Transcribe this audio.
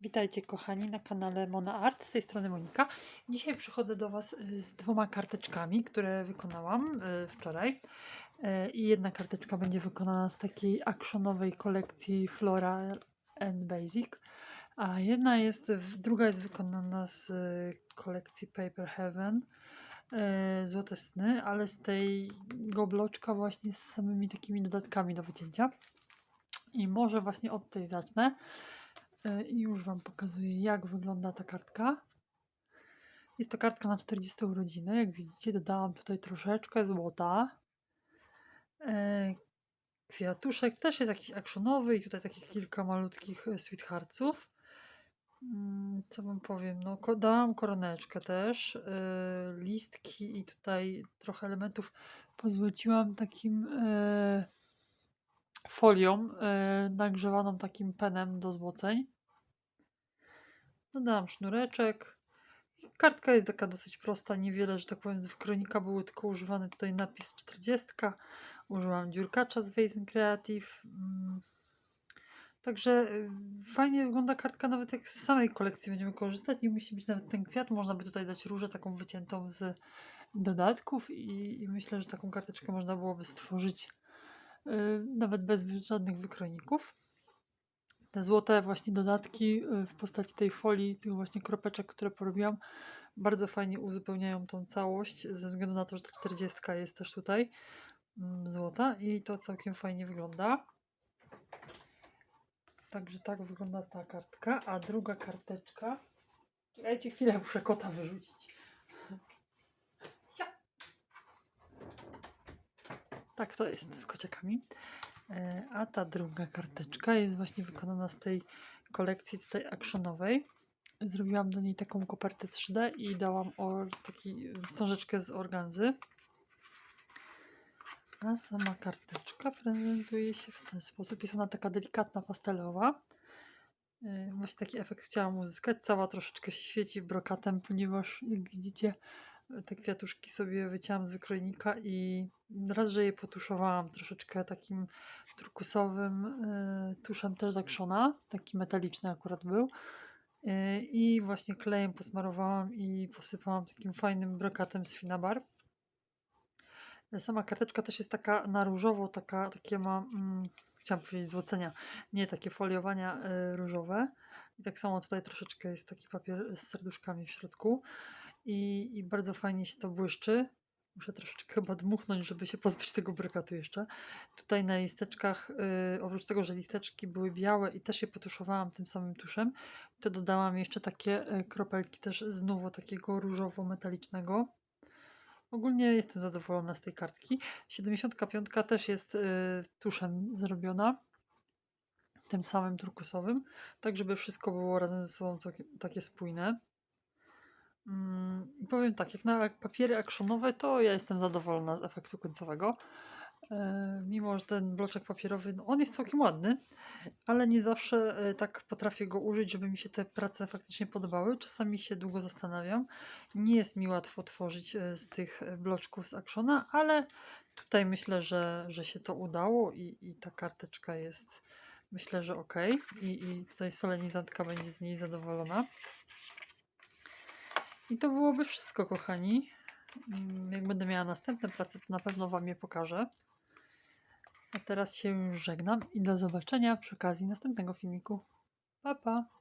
Witajcie kochani na kanale Mona Art, z tej strony Monika. Dzisiaj przychodzę do Was y, z dwoma karteczkami, które wykonałam y, wczoraj. Y, I jedna karteczka będzie wykonana z takiej actionowej kolekcji Floral and Basic, a jedna jest, druga jest wykonana z kolekcji Paper Heaven Złote Sny, ale z tego bloczka właśnie z samymi takimi dodatkami do wycięcia. I może właśnie od tej zacznę. I już Wam pokazuję, jak wygląda ta kartka. Jest to kartka na 40 urodziny. Jak widzicie, dodałam tutaj troszeczkę złota. E, Kwiatuszek też jest jakiś actionowy i tutaj takich kilka malutkich e, sweetheartsów. Mm, Co wam powiem? No, dałam koroneczkę też, e, listki i tutaj trochę elementów pozłociłam takim folią nagrzewaną takim penem do złoceń. Dodałam sznureczek. Kartka jest taka dosyć prosta, niewiele, że tak powiem, z kronika były tylko używany tutaj napis 40. Użyłam dziurkacza z Weizen Creative. Mm. Także y, fajnie wygląda kartka, nawet jak z samej kolekcji będziemy korzystać. Nie musi być nawet ten kwiat, można by tutaj dać różę taką wyciętą z dodatków i, i myślę, że taką karteczkę można byłoby stworzyć y, nawet bez żadnych wykrojników. Te złote właśnie dodatki y, w postaci tej folii, tych właśnie kropeczek, które porobiłam, bardzo fajnie uzupełniają tą całość, ze względu na to, że ta 40 jest też tutaj mm, złota i to całkiem fajnie wygląda. Także tak wygląda ta kartka, a druga karteczka. Czekajcie chwilę, muszę kota wyrzucić. Tak to jest z kociakami. E, A ta druga karteczka jest właśnie wykonana z tej kolekcji tutaj actionowej. Zrobiłam do niej taką kopertę 3D i dałam o taki wstążeczkę z organzy. A sama karteczka prezentuje się w ten sposób. Jest ona taka delikatna, pastelowa. E, Właśnie taki efekt chciałam uzyskać. Cała troszeczkę się świeci brokatem, ponieważ jak widzicie te kwiatuszki sobie wycięłam z wykrojnika i raz, że je potuszowałam troszeczkę takim turkusowym y, tuszem też zakrzona, taki metaliczny akurat był. Y, I właśnie klejem posmarowałam i posypałam takim fajnym brokatem z Finabar. Sama karteczka też jest taka na różowo, taka, takie ma, mm, chciałam powiedzieć złocenia, nie takie foliowania y, różowe. I tak samo tutaj troszeczkę jest taki papier z serduszkami w środku i, i bardzo fajnie się to błyszczy. Muszę troszeczkę chyba dmuchnąć, żeby się pozbyć tego brokatu jeszcze. Tutaj na listeczkach, yy, oprócz tego, że listeczki były białe i też je potuszowałam tym samym tuszem, to dodałam jeszcze takie y, kropelki też znowu takiego różowo-metalicznego. Ogólnie jestem zadowolona z tej kartki. 75 też jest y, tuszem zrobiona. Tym samym turkusowym, tak żeby wszystko było razem ze sobą takie spójne. Mm, powiem tak, jak na papiery actionowe, to ja jestem zadowolona z efektu końcowego. E, mimo, że ten bloczek papierowy, no on jest całkiem ładny, ale nie zawsze e, tak potrafię go użyć, żeby mi się te prace faktycznie podobały. Czasami się długo zastanawiam. Nie jest mi łatwo tworzyć e, z tych e, bloczków z actiona, ale tutaj myślę, że, że się to udało i, i ta karteczka jest myślę, że ok. I, I tutaj solenizantka będzie z niej zadowolona. I to byłoby wszystko, kochani. Mm, Jak będę miała następne prace, to na pewno Wam je pokażę. A teraz się już żegnam i do zobaczenia przy okazji następnego filmiku. Pa, pa!